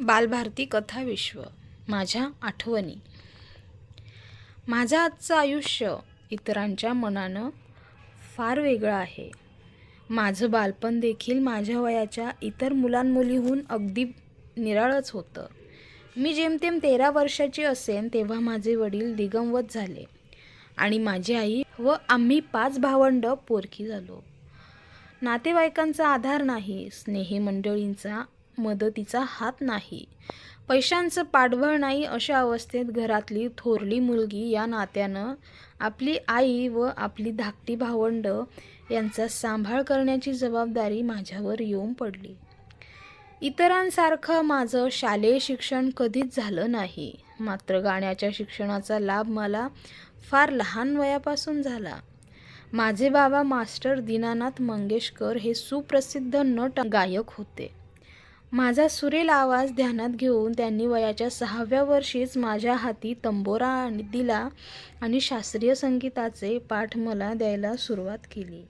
बालभारती कथा विश्व माझ्या आठवणी. माझं आजचं आयुष्य इतरांच्या मनानं फार वेगळं आहे. माझं बालपण देखील माझ्या वयाच्या इतर मुलांमुलीहून अगदी निराळच होतं. मी जेमतेम तेरा वर्षाची असेन तेव्हा माझे वडील दिगंवत झाले आणि माझी आई व आम्ही पाच भावंड पोरखी झालो. नातेवाईकांचा आधार नाही स्नेही मंडळींचा मदतीचा हात नाही. पैशांचं पाठबळ नाही अशा अवस्थेत घरातली थोरली मुलगी या नात्यानं आपली आई व आपली धाकटी भावंड यांचा सांभाळ करण्याची जबाबदारी माझ्यावर येऊन पडली. इतरांसारखं माझं शालेय शिक्षण कधीच झालं नाही. मात्र गाण्याच्या शिक्षणाचा लाभ मला फार लहान वयापासून झाला. माझे बाबा मास्टर दीनानाथ मंगेशकर हे सुप्रसिद्ध नट गायक होते. माझा सुरेल आवाज ध्यानात घेऊन त्यांनी वयाच्या सहाव्या वर्षीच माझ्या हाती तंबोरा आणि दिला आणि शास्त्रीय संगीताचे पाठ मला द्यायला सुरुवात केली.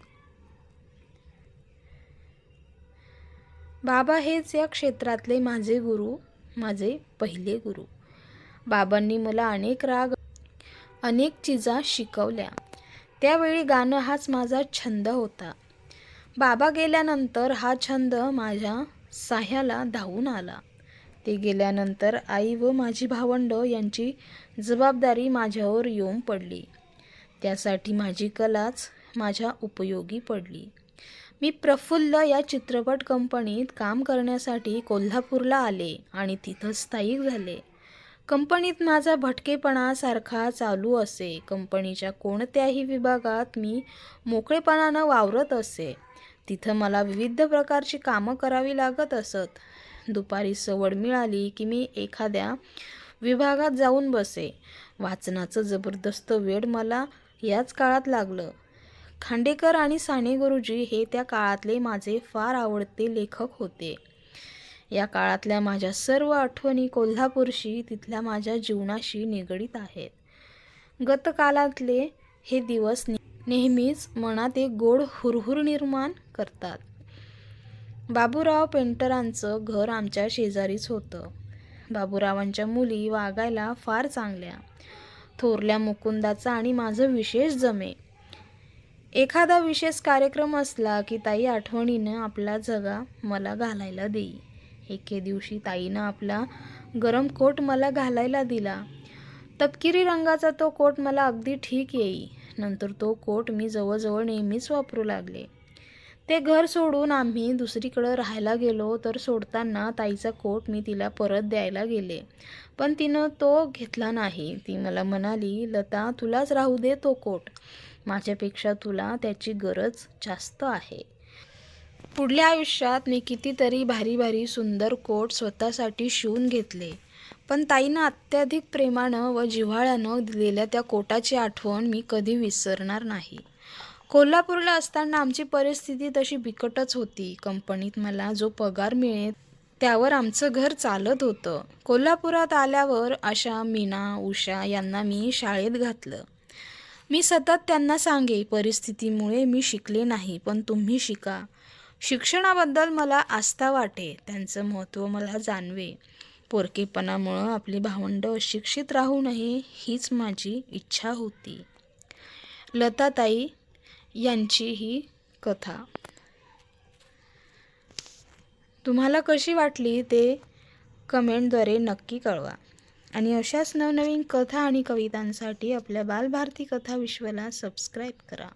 बाबा हेच या क्षेत्रातले माझे गुरु माझे पहिले गुरु. बाबांनी मला अनेक राग अनेक चिजा शिकवल्या. त्यावेळी गाणं हाच माझा छंद होता. बाबा गेल्यानंतर हा छंद माझ्या साह्याला धावून आला. ते गेल्यानंतर आई व माझी भावंड यांची जबाबदारी माझ्यावर येऊन पडली. त्यासाठी माझी कलाच माझ्या उपयोगी पडली. मी प्रफुल्ल या चित्रपट कंपनीत काम करण्यासाठी कोल्हापूरला आले आणि तिथं स्थायिक झाले. कंपनीत माझा भटकेपणासारखा चालू असे. कंपनीच्या कोणत्याही विभागात मी मोकळेपणानं वावरत असे. तिथं मला विविध प्रकारची कामं करावी लागत असत. दुपारी सवड मिळाली की मी एखाद्या विभागात जाऊन बसे. वाचनाचं जबरदस्त वेळ मला याच काळात लागलं. खांडेकर आणि साने गुरुजी हे त्या काळातले माझे फार आवडते लेखक होते. या काळातल्या माझ्या सर्व आठवणी कोल्हापूरशी तिथल्या माझ्या जीवनाशी निगडीत आहेत. गतकालातले हे दिवस नेहमीच मनात एक गोड हुरहुर निर्माण करतात. बाबूराव पेंटरांचं घर आमच्या शेजारीच होतं. बाबूरावांच्या मुली वागायला फार चांगल्या. थोरल्या मुकुंदाचा आणि माझं विशेष जमे एखादा विशेष कार्यक्रम असला की ताई आठवणीनं आपला जगा मला घालायला देई. एके दिवशी ताईनं आपला गरम कोट मला घालायला दिला. तपकिरी रंगाचा तो कोट मला अगदी ठीक येई. नंतर तो कोट मी जवळजवळ नेहमीच वापरू लागले. ते घर सोडून आम्ही दुसरीकडं राहायला गेलो तर सोडताना ताईचा कोट मी तिला परत द्यायला गेले. पण तिनं तो घेतला नाही. ती मला म्हणाली लता तुलाच राहू दे तो कोट. माझ्यापेक्षा तुला त्याची गरज जास्त आहे. पुढल्या आयुष्यात मी कितीतरी भारी भारी सुंदर कोट स्वतःसाठी शिवून घेतले. पण ताईनं अत्याधिक प्रेमानं व जिव्हाळ्यानं दिलेल्या त्या कोटाची आठवण मी कधी विसरणार नाही. कोल्हापूरला असताना आमची परिस्थिती तशी बिकटच होती. कंपनीत मला जो पगार मिळेल त्यावर आमचं घर चालत होतं. कोल्हापुरात आल्यावर आशा मीना उषा यांना मी शाळेत घातलं. मी सतत त्यांना सांगे परिस्थितीमुळे मी शिकले नाही पण तुम्ही शिका. शिक्षणाबद्दल मला आस्था वाटे त्यांचं महत्त्व मला जाणवे. पोरकेपणामुळं आपली भावंडं अशिक्षित राहू नये हीच माझी इच्छा होती. लताताई यांची ही कथा. तुम्हाला कशी वाटली ते कमेंटद्वारे नक्की कळवा. आणि अशाच नवनवीन कथा आणि कवितांसाठी आपल्या बालभारती कथा विश्वला सबस्क्राईब करा.